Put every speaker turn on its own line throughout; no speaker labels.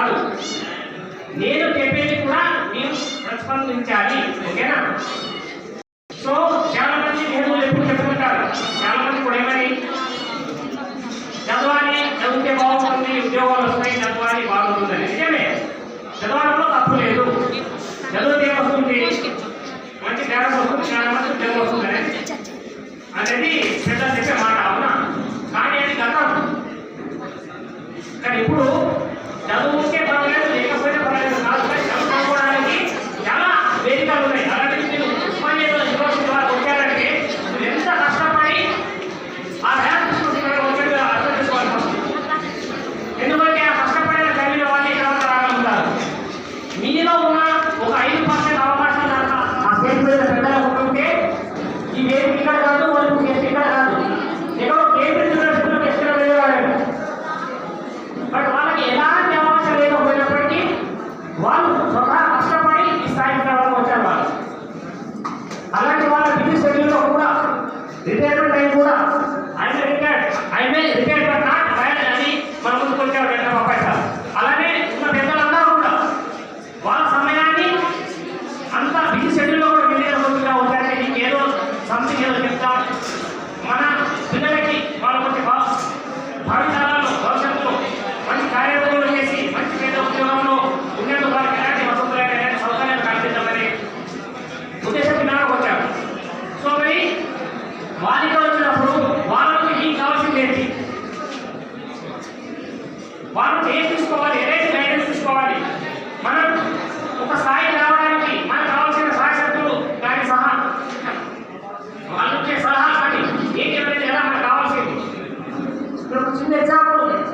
కాదు. నేను చెప్పేది కూడా మీరు ప్రతిస్పందించాలి ఓకేనా? సో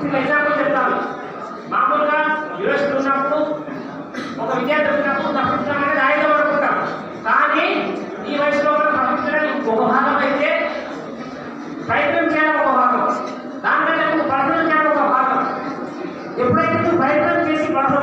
చిన్న ఎగ్జాంపుల్ చెప్తాను. మామూలుగా యుఎస్ ఉన్నప్పుడు ఒక విద్యార్థి ఉన్నప్పుడు తప్పించడం అనేది ఆయుధం అనుకుంటాం. కానీ ఈ వయసులో మనం తప్పించడానికి ఒక భాగం అయితే ప్రయత్నం చేయాలి ఒక భాగం. దానికంటే నువ్వు ప్రయత్నం చేయాలి ఒక భాగం. ఎప్పుడైతే నువ్వు ప్రయత్నం చేసి మనసు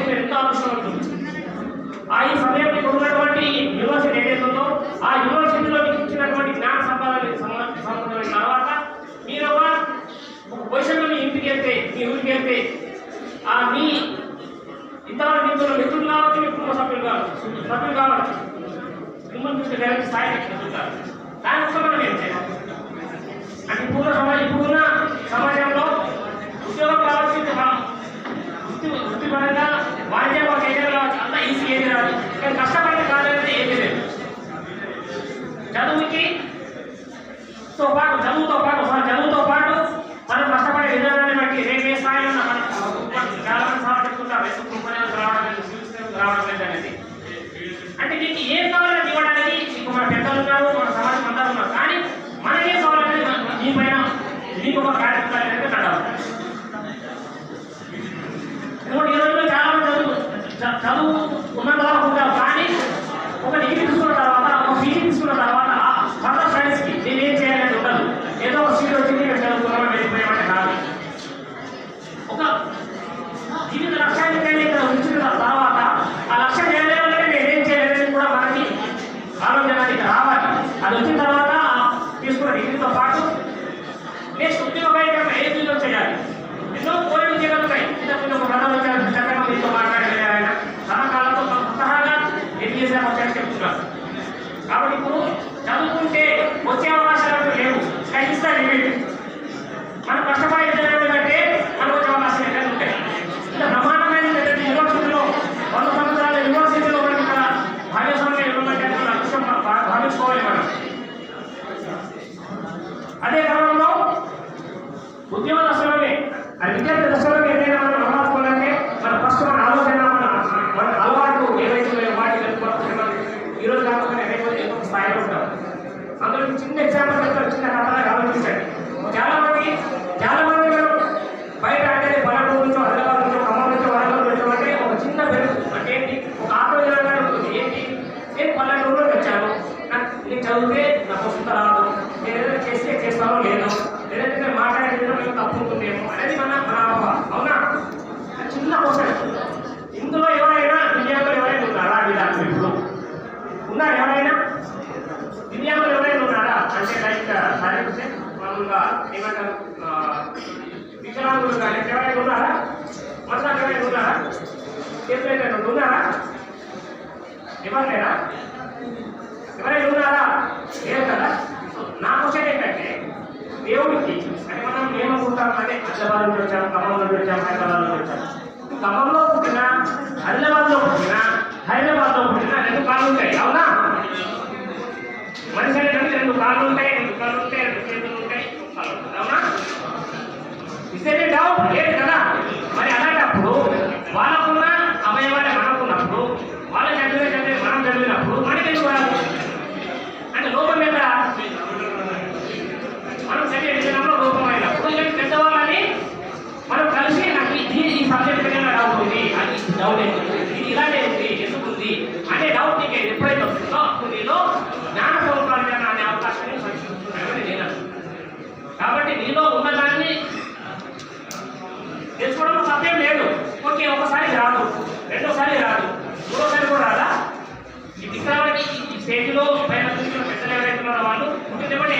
నేను ఎంతో అవసరం ఆ ఈ సమయంలో ఉన్నటువంటి యూనివర్సిటీ ఏదైతుందో ఆ యూనివర్సిటీలో ఇచ్చినటువంటి జ్ఞాన సంపాదన సంబంధమైన తర్వాత మీరు ఒక పొజిషన్లో మీ ఇంటికి వెళ్తే మీ ఊరికి వెళ్తే ఆ మీ ఇంతవరకు మిత్రులు మిత్రులు కావచ్చు మీ కుటుంబ సభ్యులు కావచ్చు సభ్యులు కావచ్చు కుటుంబం చూస్తే స్థాయి దానికోసం మనం ఏం చేయాలి? అంటే పూర్వ సమాజం ఇప్పుడున్న ఉన్న తర్వాత ఒక కానీ ఒక డిగ్రీ తీసుకున్న తర్వాత ఒక పీజీ తీసుకున్న తర్వాత మన ఫ్రెండ్స్కి నేను ఏం చేయాలని ఉండదు. ఏదో ఒక సీట్ వచ్చింది చదువుకున్నామని వెళ్ళిపోయామంటే కాదు. ఒక జీవిత లక్ష్యాన్ని Ya te lo sabes. Question ఇందులో ఎవరైనా దివ్యాంగులు ఎవరైనా ఉన్నారా? మీ దాంట్లో ఇప్పుడు. ఉన్నారు ఎవరైనా? దివ్యాంగులు ఎవరైనా ఉన్నారా? అంటే లైక్ సరే మామూలుగా ఏమంటారు వికలాంగులు కానీ ఎవరైనా ఉన్నారా? మన ఎవరైనా ఉన్నారా? చేతులు ఉన్నారా? ఎవరైనా ఎవరైనా ఉన్నారా? లేదు కదా? నా క్వశ్చన్ ఏంటంటే దేవుడికి అంటే మనం ఏమనుకుంటాం అంటే హైదరాబాద్ నుంచి వచ్చాం ఖమ్మంలో నుంచి వచ్చాం హైదరాబాద్ నుంచి వచ్చాం. ఖమ్మంలో పుట్టినా హైదరాబాద్ పుట్టినా హైదరాబాద్లో పుట్టినా రెండు కాళ్ళు ఉంటాయి అవునా? మనిషి అనేటువంటి రెండు కాళ్ళు ఉంటాయి రెండు కాళ్ళు ఉంటాయి ఒక కాలు ఉంటుంది. అవునా ఇదే డౌట్ లేదు కదా మరి అలాంటప్పుడు వాళ్ళకున్న అవయవాలే మనకున్నప్పుడు వాళ్ళ చదివే చదివే మనం చదివినప్పుడు మనకి ఎందుకు రాదు అంటే లోపం మీద మనం చదివే విధానంలో లోపమైనప్పుడు ఇలాంటి పెద్దవాళ్ళని మనం కలిసి నాకు ఇది ఈ సబ్జెక్ట్ మీద డౌట్ ఉంది అది డౌట్ ఎందుకు ఇది ఇలానే ఉంది ఎందుకు ఉంది అనే డౌట్ నీకు ఎప్పుడైతే వస్తుందో అప్పుడు నీలో జ్ఞాన సౌకర్యం అనే అవకాశాన్ని సంక్షిస్తున్నాయని నేను కాబట్టి నీలో ఉన్నదాన్ని తెలుసుకోవడం సత్యం లేదు. ఓకే ఒకసారి రాదు రెండోసారి రాదు మూడోసారి కూడా రాదా ఈ విగ్రహానికి ఈ స్టేజ్లో పైన కూర్చున్న పెద్దలు ఎవరైతే ఉన్నారో వాళ్ళు ఉంటుందేమంటే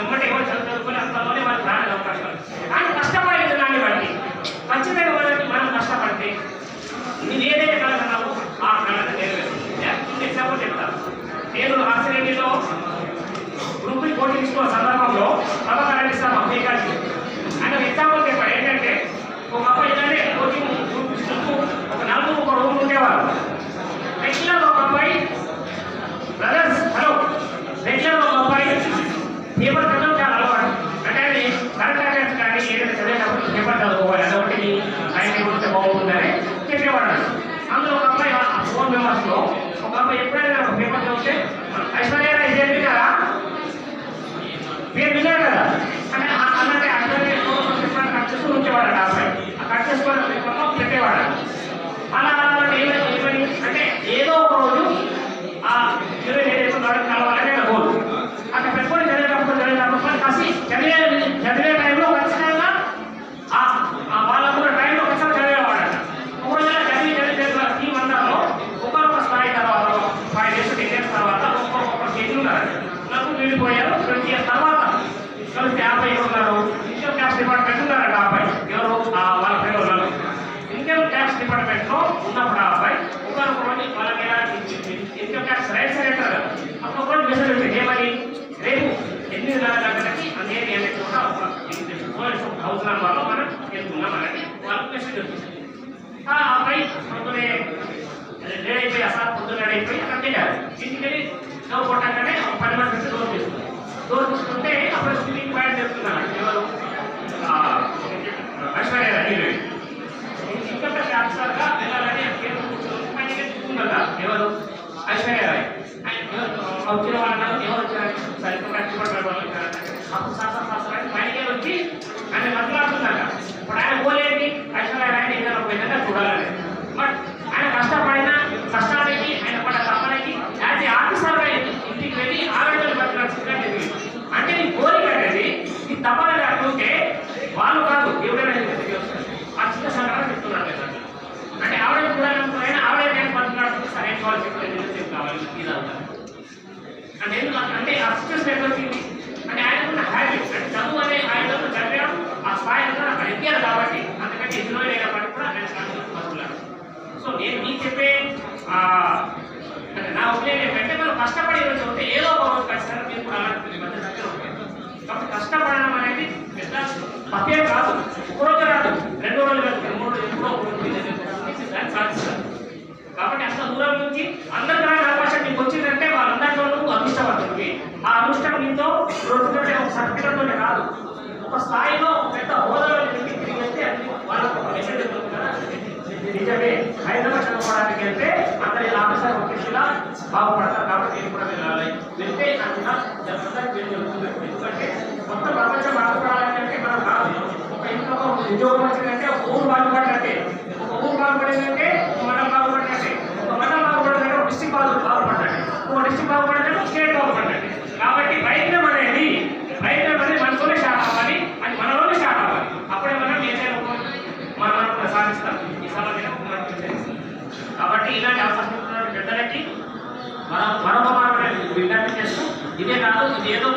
ఎమ్మటి ఎవరు చదువుకొని అంతలోనే వాళ్ళు రాని అవకాశాలు కానీ కష్టపడే విధానాన్ని బట్టి ఖచ్చితంగా వాళ్ళకి మనం కష్టపడితే నేను ఏదైతే కలగన్నావో ఆ కళ నెరవేరుతుంది ఎగ్జాంపుల్ చెప్తాను నేను ఆస్ట్రేలియాలో గ్రూప్ పోటీ తీసుకున్న సందర్భంలో ప్రభాకర్ ఇస్తాను అమెరికాకి ఆయన ఎగ్జాంపుల్ చెప్పాడు ఏంటంటే ఒక అబ్బాయి ఇలానే కోచింగ్ గ్రూప్ ఇస్తూ ఒక నలుగురు ఒక రూమ్ ఉండేవారు రెగ్యులర్ ఒక అబ్బాయి బ్రదర్స్ హలో రెగ్యులర్ ఒక అబ్బాయి పేపర్ చదవడం చాలా అలవాటు అంటే అది కానీ ఏదైతే చదివేటప్పుడు పేపర్ చదువుకోవాలి అదొకటి ఆయన గురించి బాగుంటుందని చెప్పేవాడు అందులో ఒక అబ్బాయి ఫోర్ మెంబర్స్లో ఒక అమ్మాయి ఎప్పుడైనా పేపర్ చదివితే ఐశ్వర్య రాయ్ ఇదేంటి కదా మీరు విన్నారు కదా? అంటే ఆ- ఐశ్వర్య కట్ చేసుకుని ఉంచేవాడు ఆ అమ్మాయి. ఆ కట్ చేసుకొని పేపర్లో పెట్టేవాడు అలా అలా అలా అంటే ఏదో ఒక రోజు ఆ ఇరవై ఏడు కలవాలనే నా గోల్. అక్కడ పెట్టుకొని చదివేటప్పుడు చదివేటప్పుడు కాసి చదివే Gracias, అంటే ఆ సిచ్యువేషన్ ఎట్లా వచ్చింది అంటే ఆయనకున్న హ్యాబిట్స్ అంటే చదువు అనే ఆయన చదివాం ఆ స్థాయిలో అంతా అక్కడ ఎక్కారు కాబట్టి అందుకంటే ఇందులో లేనప్పటికీ కూడా నేను చదువుకున్నారు సో నేను మీకు చెప్పే అంటే నా ఒపీనియన్ ఏంటంటే మనం కష్టపడి ఈరోజు ఉంటే ఏదో ఒక రోజు ఖచ్చితంగా మీరు కూడా అలాంటి మధ్య దగ్గర ఉంటాయి కాబట్టి కష్టపడడం అనేది పెద్ద తప్పేం కాదు ఒక రోజు రాదు రెండు రోజులు కాదు మూడు రోజులు ఎప్పుడో ఒక రోజు మీరు దాన్ని సాధిస్తారు కాబట్టి అంత దూరం నుంచి అందరికి రాని అవకాశం నీకు వచ్చిందంటే వాళ్ళందరిలో నువ్వు అదృష్టవంతుడివి ఆ అదృష్టం నీతో రోజుకంటే ఒక సర్టిఫికెట్తోనే కాదు ఒక స్థాయిలో ఒక పెద్ద హోదాలో నీకు తిరిగి వెళ్తే అది వాళ్ళకు ఒక మెసేజ్ ఉంటుంది కదా నిజమే. హైదరాబాద్ చదువుకోవడానికి వెళ్తే అందరి ఇలా ఆఫీసర్ ఒకేలా బాగుపడతారు కాబట్టి నేను కూడా వెళ్ళాలి. వెళ్తే నాకు వెళ్ళి చెప్తున్నాను ఎందుకంటే మొత్తం ప్రపంచం బాగుపడాలంటే మనం కాదు. ఒక ఇంట్లో ఒక ఉద్యోగం వచ్చిందంటే ఒక ఊరు బాగుపడాలంటే ఒక ఊరు బాగుపడేదంటే ఒక మండలం బాగుపడాలంటే ఒక మండలం బాగుపడాలంటే ఒక డిస్టిక్ బాగు బాగుపడాలి ఒక డిస్టిక్ బాగుపడాలంటే ఒక స్టేట్ బాగుపడాలి కాబట్టి ప్రయత్నం ప్రయత్నం మనం మరొక మాట నేను విజ్ఞప్తి చేస్తూ ఇదే కాదు ఇదేదో